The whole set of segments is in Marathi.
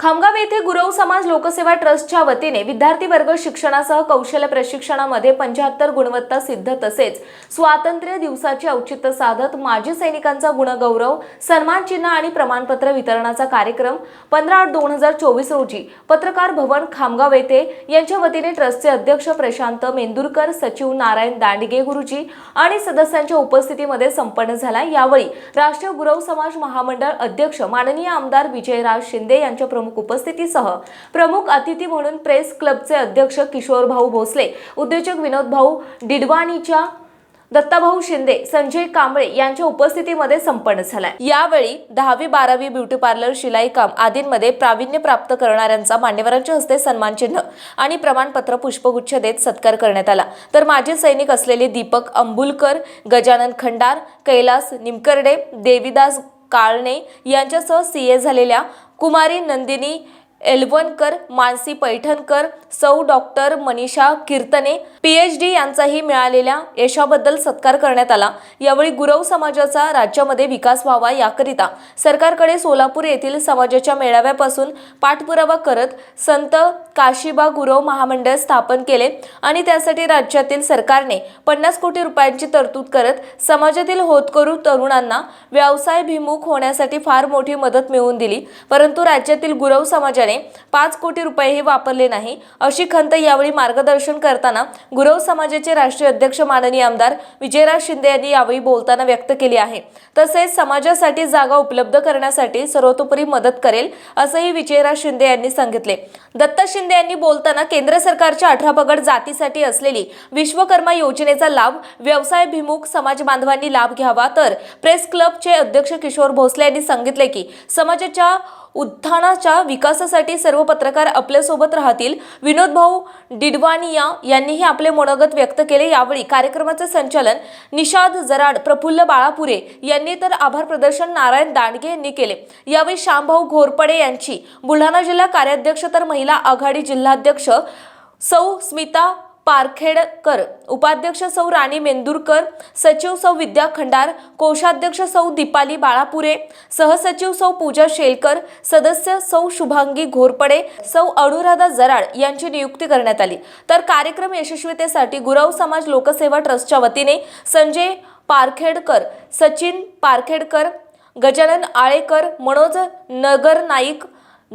खामगाव येथे गुरव समाज लोकसेवा ट्रस्टच्या वतीने विद्यार्थी वर्ग शिक्षणासह कौशल्य प्रशिक्षणामध्ये पंच्याहत्तर गुणवत्ता सिद्ध तसेच स्वातंत्र्य दिवसाचे औचित्य साधत माजी सैनिकांचा गुणगौरव सन्मान चिन्ह आणि प्रमाणपत्र वितरणाचा कार्यक्रम पंधरा आठ दोन हजार चोवीस रोजी पत्रकार भवन खामगाव येथे यांच्या वतीने ट्रस्टचे अध्यक्ष प्रशांत मेंदुरकर सचिव नारायण दांडगे गुरुजी आणि सदस्यांच्या उपस्थितीमध्ये संपन्न झाला. यावेळी राष्ट्रीय गुरव समाज महामंडळ अध्यक्ष माननीय आमदार विजयराज शिंदे यांच्या प्रमुख उपस्थितीसह प्रमुख अतिथी म्हणून प्रेस क्लबचे अध्यक्ष किशोर भाऊ भोसले उद्योजक विनोद भाऊ डिडवाणीच्या दत्ताभाऊ शिंदे संजय कांबळे यांच्या उपस्थितीमध्ये संपन्न झालाय. यावेळी दहावी बारावी ब्युटी पार्लर शिलाई काम आदींमध्ये प्रावीण्य प्राप्त करणाऱ्यांचा मान्यवरांच्या हस्ते सन्मान चिन्ह आणि प्रमाणपत्र पुष्पगुच्छ देत सत्कार करण्यात आला. तर माजी सैनिक असलेले दीपक अंबुलकर गजानन खंडार कैलास निमकर्डे देवीदास काळणे यांच्यासह सीए झालेल्या કુમારી નંદિની एल्वनकर मानसी पैठणकर सौ doctor Manisha Kirtane PhD यांचाही मिळालेल्या यशाबद्दल सत्कार करण्यात आला. यावेळी गुरव समाजाचा राज्यामध्ये विकास व्हावा याकरिता सरकारकडे सोलापूर येथील समाजाच्या मेळाव्यापासून पाठपुरावा करत संत काशीबा गुरव महामंडळ स्थापन केले आणि त्यासाठी राज्यातील सरकारने पन्नास कोटी रुपयांची तरतूद करत समाजातील होतकरू तरुणांना व्यवसायभिमुख होण्यासाठी फार मोठी मदत मिळवून दिली. परंतु राज्यातील गुरव समाजाने पाच कोटी रुपयेही वापरले नाही. अशी खंत यावेळी मार्गदर्शन करताना गुरव समाजाचे राष्ट्रीय अध्यक्ष माननीय आमदार विजयराज शिंदे यांनी यावेळी बोलताना व्यक्त केली आहे. तसेच समाजासाठी जागा उपलब्ध करण्यासाठी सर्वतोपरी मदत करेल असंही विजयराज शिंदे यांनी सांगितले. दत्ता शिंदे यांनी बोलताना केंद्र सरकारच्या अठरा पगड जातीसाठी असलेली विश्वकर्मा योजनेचा लाभ व्यवसायभिमुख समाज बांधवांनी लाभ घ्यावा तर प्रेस क्लबचे अध्यक्ष किशोर भोसले यांनी सांगितले की समाजाच्या उत्थानाच्या विकासासाठी सर्व पत्रकार आपल्यासोबत राहतील. विनोद भाऊ डिडवानिया यांनीही आपले मनोगत व्यक्त केले. यावेळी कार्यक्रमाचे संचालन निषाद जराड प्रफुल्ल बाळापुरे यांनी तर आभार प्रदर्शन नारायण दांडगे यांनी केले. यावेळी श्यामभाऊ घोरपडे यांची बुलढाणा जिल्हा कार्याध्यक्ष तर महिला आघाडी जिल्हाध्यक्ष सौ स्मिता पारखेडकर उपाध्यक्ष सौ राणी मेंदूरकर सचिव सौ विद्या खंडार कोषाध्यक्ष सौ दीपाली बाळापुरे सहसचिव सौ पूजा शेलकर सदस्य सौ शुभांगी घोरपडे सौ अनुराधा जराड यांची नियुक्ती करण्यात आली. तर कार्यक्रम यशस्वीतेसाठी गुरव समाज लोकसेवा ट्रस्टच्या वतीने संजय पारखेडकर सचिन पारखेडकर गजानन आळेकर मनोज नगर नाईक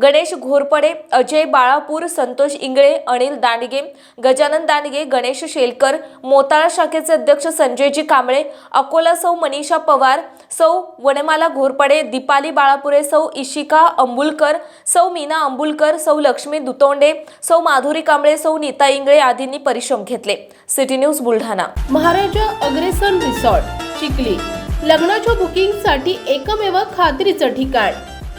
गणेश घोरपडे अजय बाळापूर संतोष इंगळे अनिल दांडगे गजानन दांडगे गणेश शेलकर मोताळा शाखेचे अध्यक्ष संजयजी कांबळे अकोला सौ मनीषा पवार सौ वनमाला घोरपडे दीपाली बाळापुरे सौ इशिका अंबुलकर सौ मीना अंबुलकर सौ लक्ष्मी दुतोंडे सौ माधुरी कांबळे सौ नीता इंगळे आदींनी परिश्रम घेतले. City news Buldhana. Maharaja Agrasen resort Chikhli. लग्नाच्या बुकिंगसाठी एकमेव खात्रीचं ठिकाण.